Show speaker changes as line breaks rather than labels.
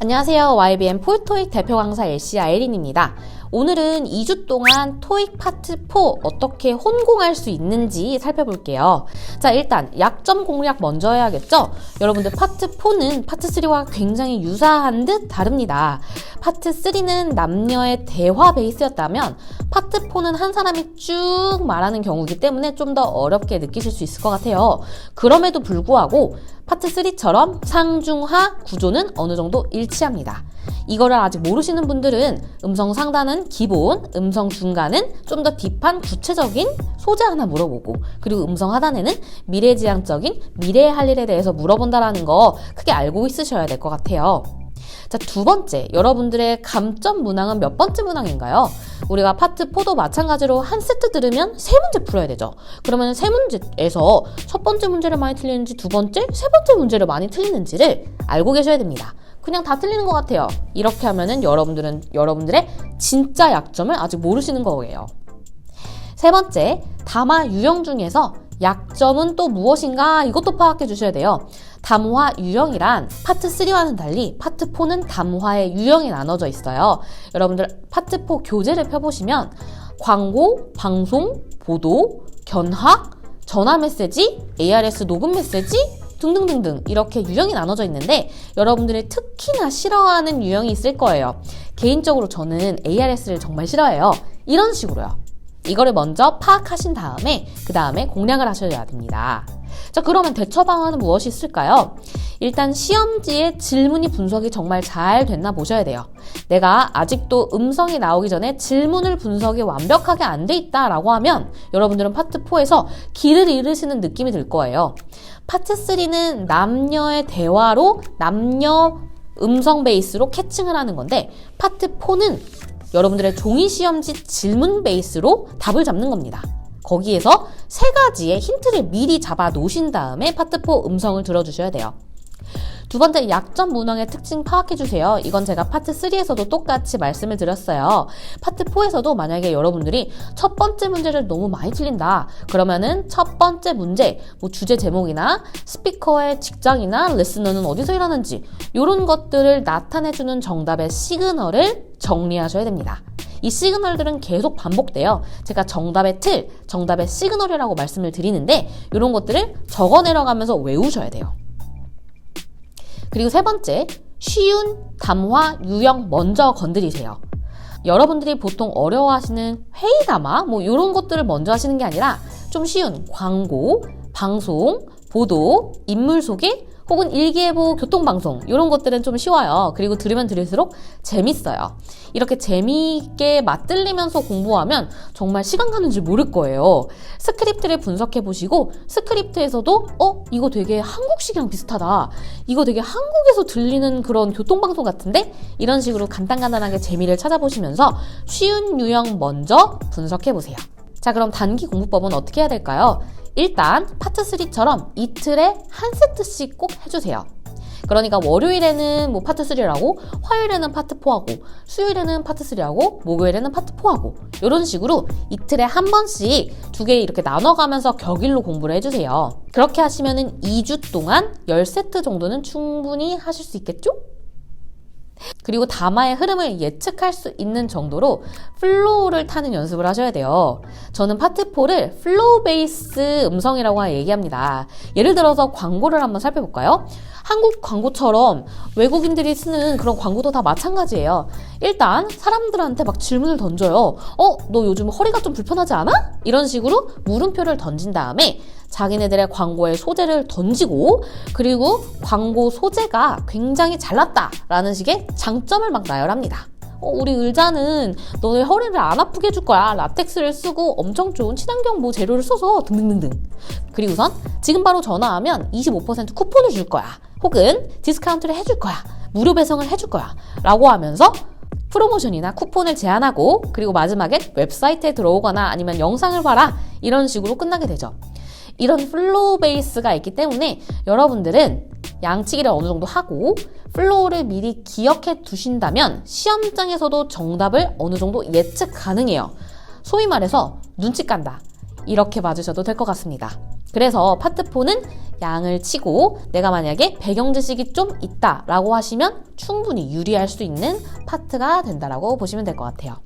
안녕하세요. YBM 폴토익 대표 강사 엘시 아이린입니다. 오늘은 2주 동안 토익 파트 4 어떻게 혼공할 수 있는지 살펴볼게요. 자, 일단 약점 공략 먼저 해야겠죠? 여러분들 파트 4는 파트 3와 굉장히 유사한 듯 다릅니다. 파트 3는 남녀의 대화 베이스였다면 파트 4는 한 사람이 쭉 말하는 경우이기 때문에 좀 더 어렵게 느끼실 수 있을 것 같아요. 그럼에도 불구하고 파트 3처럼 상중하 구조는 어느 정도 일치합니다. 이거를 아직 모르시는 분들은 음성 상단은 기본, 음성 중간은 좀 더 딥한 구체적인 소재 하나 물어보고 그리고 음성 하단에는 미래지향적인 미래에 할 일에 대해서 물어본다라는 거 크게 알고 있으셔야 될 것 같아요. 자, 두 번째, 여러분들의 감점 문항은 몇 번째 문항인가요? 우리가 파트 4도 마찬가지로 한 세트 들으면 세 문제 풀어야 되죠. 그러면 세 문제에서 첫 번째 문제를 많이 틀리는지 두 번째, 세 번째 문제를 많이 틀리는지를 알고 계셔야 됩니다. 그냥 다 틀리는 것 같아요. 이렇게 하면은 여러분들은 여러분들의 진짜 약점을 아직 모르시는 거예요. 세 번째, 담화 유형 중에서 약점은 또 무엇인가 이것도 파악해 주셔야 돼요. 담화 유형이란 파트 3와는 달리 파트 4는 담화의 유형이 나눠져 있어요. 여러분들 파트 4 교재를 펴보시면 광고, 방송, 보도, 견학, 전화 메시지, ARS 녹음 메시지 등등등등 이렇게 유형이 나눠져 있는데 여러분들이 특히나 싫어하는 유형이 있을 거예요. 개인적으로 저는 ARS를 정말 싫어해요. 이런 식으로요. 이거를 먼저 파악하신 다음에 그 다음에 공략을 하셔야 됩니다. 자, 그러면 대처 방안은 무엇이 있을까요? 일단 시험지에 질문이 분석이 정말 잘 됐나 보셔야 돼요. 내가 아직도 음성이 나오기 전에 질문을 분석이 완벽하게 안 돼 있다라고 하면 여러분들은 파트 4에서 길을 잃으시는 느낌이 들 거예요. 파트 3는 남녀의 대화로 남녀 음성 베이스로 캐칭을 하는 건데 파트 4는 여러분들의 종이 시험지 질문 베이스로 답을 잡는 겁니다. 거기에서 세 가지의 힌트를 미리 잡아 놓으신 다음에 파트 4 음성을 들어주셔야 돼요. 두 번째 약점 문항의 특징 파악해 주세요. 이건 제가 파트 3에서도 똑같이 말씀을 드렸어요. 파트 4에서도 만약에 여러분들이 첫 번째 문제를 너무 많이 틀린다. 그러면은 첫 번째 문제, 뭐 주제 제목이나 스피커의 직장이나 레슨너는 어디서 일하는지 이런 것들을 나타내 주는 정답의 시그널을 정리하셔야 됩니다. 이 시그널들은 계속 반복돼요. 제가 정답의 틀, 정답의 시그널이라고 말씀을 드리는데 이런 것들을 적어 내려가면서 외우셔야 돼요. 그리고 세 번째, 쉬운 담화 유형 먼저 건드리세요. 여러분들이 보통 어려워하시는 회의 담화, 뭐 이런 것들을 먼저 하시는 게 아니라 좀 쉬운 광고, 방송, 보도, 인물 소개, 혹은 일기예보 교통방송 이런 것들은 좀 쉬워요. 그리고 들으면 들을수록 재밌어요. 이렇게 재미있게 맛들리면서 공부하면 정말 시간 가는 줄 모를 거예요. 스크립트를 분석해 보시고 스크립트에서도 어 이거 되게 한국식이랑 비슷하다. 이거 되게 한국에서 들리는 그런 교통방송 같은데 이런 식으로 간단간단하게 재미를 찾아보시면서 쉬운 유형 먼저 분석해 보세요. 자 그럼 단기 공부법은 어떻게 해야 될까요? 일단 파트 3처럼 이틀에 한 세트씩 꼭 해주세요. 그러니까 월요일에는 뭐 파트 3라고, 화요일에는 파트 4하고, 수요일에는 파트 3하고, 목요일에는 파트 4하고, 이런 식으로 이틀에 한 번씩 두 개 이렇게 나눠가면서 격일로 공부를 해주세요. 그렇게 하시면은 2주 동안 10세트 정도는 충분히 하실 수 있겠죠? 그리고 담화의 흐름을 예측할 수 있는 정도로 플로우를 타는 연습을 하셔야 돼요. 저는 파트 4를 플로우 베이스 음성이라고 얘기합니다. 예를 들어서 광고를 한번 살펴볼까요? 한국 광고처럼 외국인들이 쓰는 그런 광고도 다 마찬가지예요. 일단 사람들한테 막 질문을 던져요. 어, 너 요즘 허리가 좀 불편하지 않아? 이런 식으로 물음표를 던진 다음에 자기네들의 광고의 소재를 던지고 그리고 광고 소재가 굉장히 잘났다라는 식의 장점을 막 나열합니다. 어, 우리 의자는 너네 허리를 안 아프게 해줄 거야. 라텍스를 쓰고 엄청 좋은 친환경 모 재료를 써서 등등등등. 그리고선 지금 바로 전화하면 25% 쿠폰을 줄 거야. 혹은 디스카운트를 해줄 거야. 무료 배송을 해줄 거야. 라고 하면서 프로모션이나 쿠폰을 제안하고 그리고 마지막에 웹사이트에 들어오거나 아니면 영상을 봐라. 이런 식으로 끝나게 되죠. 이런 플로우 베이스가 있기 때문에 여러분들은 양치기를 어느 정도 하고 플로우를 미리 기억해 두신다면 시험장에서도 정답을 어느 정도 예측 가능해요. 소위 말해서 눈치 깐다. 이렇게 맞으셔도 될 것 같습니다. 그래서 파트 4는 양을 치고 내가 만약에 배경 지식이 좀 있다라고 하시면 충분히 유리할 수 있는 파트가 된다라고 보시면 될 것 같아요.